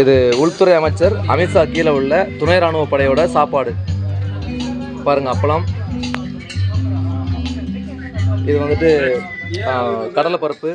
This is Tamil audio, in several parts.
இது உள்துறை அமைச்சர் அமித்ஷா கீழே உள்ள துணை ராணுவ படையோட சாப்பாடு. பாருங்க அப்பளம். இது வந்துட்டு கடலைப்பருப்பு.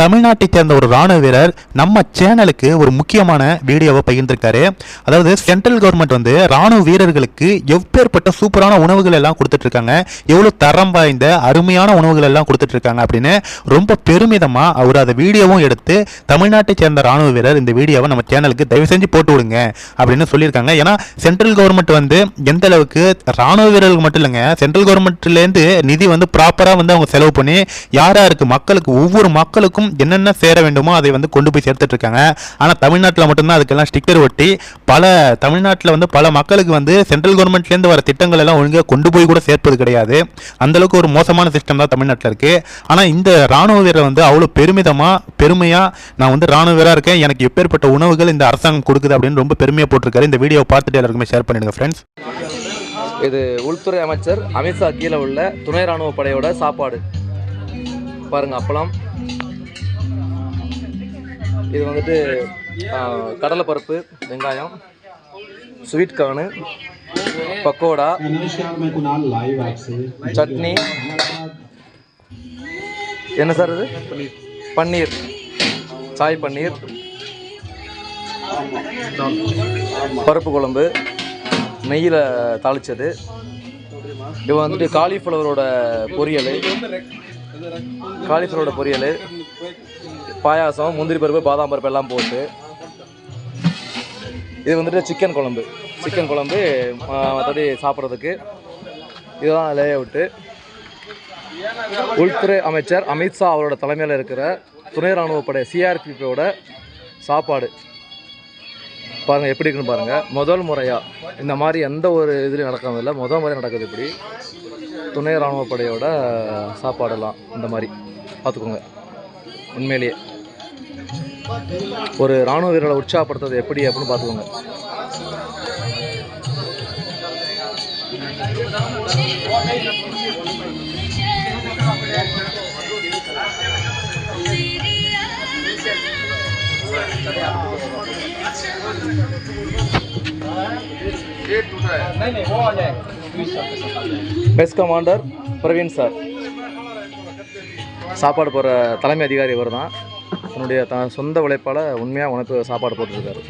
தமிழ்நாட்டை சேர்ந்த ஒரு ராணுவ வீரர் நம்ம சேனலுக்கு ஒரு முக்கியமான வீடியோவை பகிர்ந்திருக்காரு. அதாவது சென்ட்ரல் கவர்மெண்ட் வந்து ராணுவ வீரர்களுக்கு எப்பேற்பட்ட சூப்பரான உணவுகள் எல்லாம் கொடுத்துட்டு இருக்காங்க எவ்வளோ தரம் வாய்ந்த அருமையான உணவுகள் எல்லாம் கொடுத்துட்டு இருக்காங்க அப்படின்னு ரொம்ப பெருமிதமா அவர் அதை வீடியோவும் எடுத்து தமிழ்நாட்டை சேர்ந்த ராணுவ வீரர் இந்த வீடியோவை நம்ம சேனலுக்கு தயவு செஞ்சு போட்டு விடுங்க அப்படின்னு சொல்லியிருக்காங்க. ஏன்னா சென்ட்ரல் கவர்மெண்ட் வந்து எந்த அளவுக்கு ராணுவ வீரர்களுக்கு மட்டும் இல்லைங்க சென்ட்ரல் கவர்மெண்ட்லேருந்து நிதி வந்து ப்ராப்பராக வந்து அவங்க செலவு பண்ணி யார் யாருக்கு மக்களுக்கு ஒவ்வொரு மக்களுக்கும் என்னென்ன சேர வேண்டுமோ அதை வந்து கொண்டு போய் சேர்த்துட்டு இருக்காங்க ஆனால் தமிழ்நாட்டில் மட்டும்தான் அதுக்கெல்லாம் ஸ்டிக்கர் ஒட்டி பல தமிழ்நாட்டில் வந்து பல மக்களுக்கு வந்து சென்ட்ரல் கவர்மெண்ட்லேருந்து வர திட்டங்கள் எல்லாம் ஒழுங்காக கொண்டு போய் கூட சேர்ப்பது கிடையாது. அந்தளவுக்கு ஒரு மோசமான சிஸ்டம் தான் தமிழ்நாட்டில் இருக்குது ஆனால் இந்த ராணுவ வீரர் வந்து அவ்வளோ பெருமிதமாக பெருமையாக நான் வந்து ராணுவ வீரராக இருக்கேன் எனக்கு எப்பேற்பட்ட உணவுகள் இந்த அரசாங்கம் கொடுக்குது அப்படின்னு ரொம்ப பெருமையாக போட்டிருக்காரு. இந்த வீடியோ பார்த்துட்டு எல்லாருக்குமே ஷேர் பண்ணிடுங்க ஃப்ரெண்ட்ஸ் இது உள்துறை அமைச்சர் அமித்ஷா கீழே உள்ள துணை ராணுவ படையோட சாப்பாடு. பாருங்க அப்பளம். இது வந்துட்டு கடலைப்பருப்பு வெங்காயம் ஸ்வீட் கார்னு பக்கோடா சட்னி. என்ன சார் இது? பன்னீர். சாய் பன்னீர். பருப்பு குழம்பு. நெய்யில் தாளித்தது இது வந்துட்டு காலிஃப்ளவரோட பொரியல். காலிஃப்ளவரோட பொரியல். பாயாசம் முந்திரி பருப்பு பாதாம் பருப்பு எல்லாம் போட்டு. இது வந்துட்டு சிக்கன் குழம்பு. சிக்கன் குழம்பு மற்றபடி சாப்பிட்றதுக்கு. இதுதான் லே அவுட்டு உள்துறை அமைச்சர் அமித்ஷா அவரோட தலைமையில் இருக்கிற துணை ராணுவப்படை சிஆர்பிபியோட சாப்பாடு. பாருங்கள் எப்படி இருக்குன்னு பாருங்கள் முதல் முறையாக இந்த மாதிரி எந்த ஒரு இதுலையும் நடக்கிறதில்ல முதல் முறை நடக்குது இப்படி. துணை ராணுவப்படையோட சாப்பாடெல்லாம் இந்த மாதிரி. பார்த்துக்கோங்க. உண்மையிலேயே. ஒரு ராணுவ வீரரை உற்சாகப்படுத்துறது எப்படி அப்படின்னு பார்த்துக்கோங்க. Best commander Praveen sir. சாப்பாடு போகிற தலைமை அதிகாரி இவர் தான் தன்னுடைய தன் சொந்த உழைப்பால் உண்மையாக உனக்கு சாப்பாடு போட்டுருக்காரு.